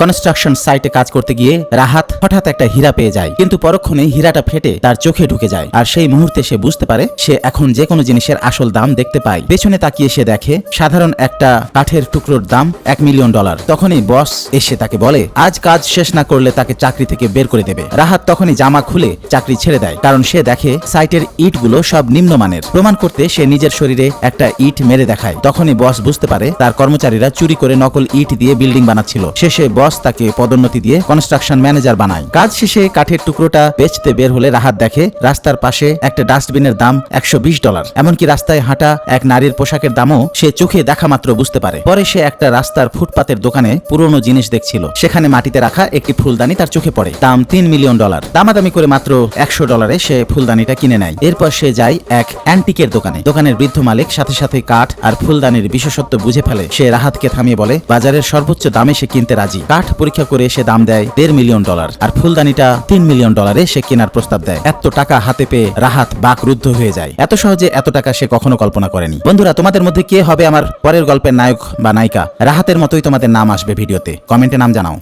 Construction সাইটে কাজ করতে গিয়ে রাহাত হঠাৎ একটা হীরা পেয়ে যায়। কিন্তু পরক্ষণে হীরাটা ফেটে তার চোখে ঢুকে যায়। আর সেই মুহূর্তে সে বুঝতে পারে, সে এখন যে কোনো জিনিসের আসল দাম দেখতে পায়। পেছনে তাকিয়ে সে দেখে, সাধারণ একটা কাঠের টুকরোর দাম এক মিলিয়ন ডলার তখনই বস এসে তাকে বলে, আজ কাজ শেষ না করলে তাকে চাকরি থেকে বের করে দেবে। রাহাত তখনই জামা খুলে চাকরি ছেড়ে দেয়, কারণ সে দেখে সাইটের ইটগুলো সব নিম্নমানের। প্রমাণ করতে সে নিজের শরীরে একটা ইট মেরে দেখায়। তখনই বস বুঝতে পারে, তার কর্মচারীরা চুরি করে নকল ইট দিয়ে বিল্ডিং বানাচ্ছিল। শেষে বস তাকে পদোন্নতি দিয়ে কনস্ট্রাকশন ম্যানেজার বানায়। কাজ শেষে কাঠের টুকরোটা বেচতে বের হলে রাহাত দেখে, রাস্তার পাশে একটা ডাস্টবিনের দাম একশো বিশ ডলার এমনকি রাস্তায় হাঁটা এক নারীর পোশাকের দামও সে চোখে দেখা মাত্র বুঝতে পারে। পরে সে একটা রাস্তার ফুটপাতের দোকানে পুরনো জিনিস দেখছিল। সেখানে মাটিতে রাখা একটি ফুলদানি তার চোখে পড়ে। দাম তিন মিলিয়ন ডলার দামাদামি করে মাত্র একশো ডলারে সে ফুলদানিটা কিনে নেয়। এরপর সে যায় এক অ্যান্টিকের দোকানে। দোকানের বৃদ্ধ মালিক সাথে সাথে কাঠ আর ফুলদানির বিশেষত্ব বুঝে ফেলে। সে রাহাতকে থামিয়ে বলে, বাজারের সর্বোচ্চ দামে সে কিনতে রাজি। কাঠ পরীক্ষা করে সে দাম দেয় দেড় মিলিয়ন ডলার। আর ফুলদানিটা তিন মিলিয়ন ডলারে সে কেনার প্রস্তাব দেয়। এত টাকা হাতে পেয়ে রাহাত বাক রুদ্ধ হয়ে যায়। এত সহজে এত টাকা সে কখনো কল্পনা করেনি। বন্ধুরা, তোমাদের মধ্যে কে হবে আমার পরের গল্পের নায়ক বা নায়িকা? রাহাতের মতোই তোমাদের নাম আসবে ভিডিওতে। কমেন্টে নাম জানাও।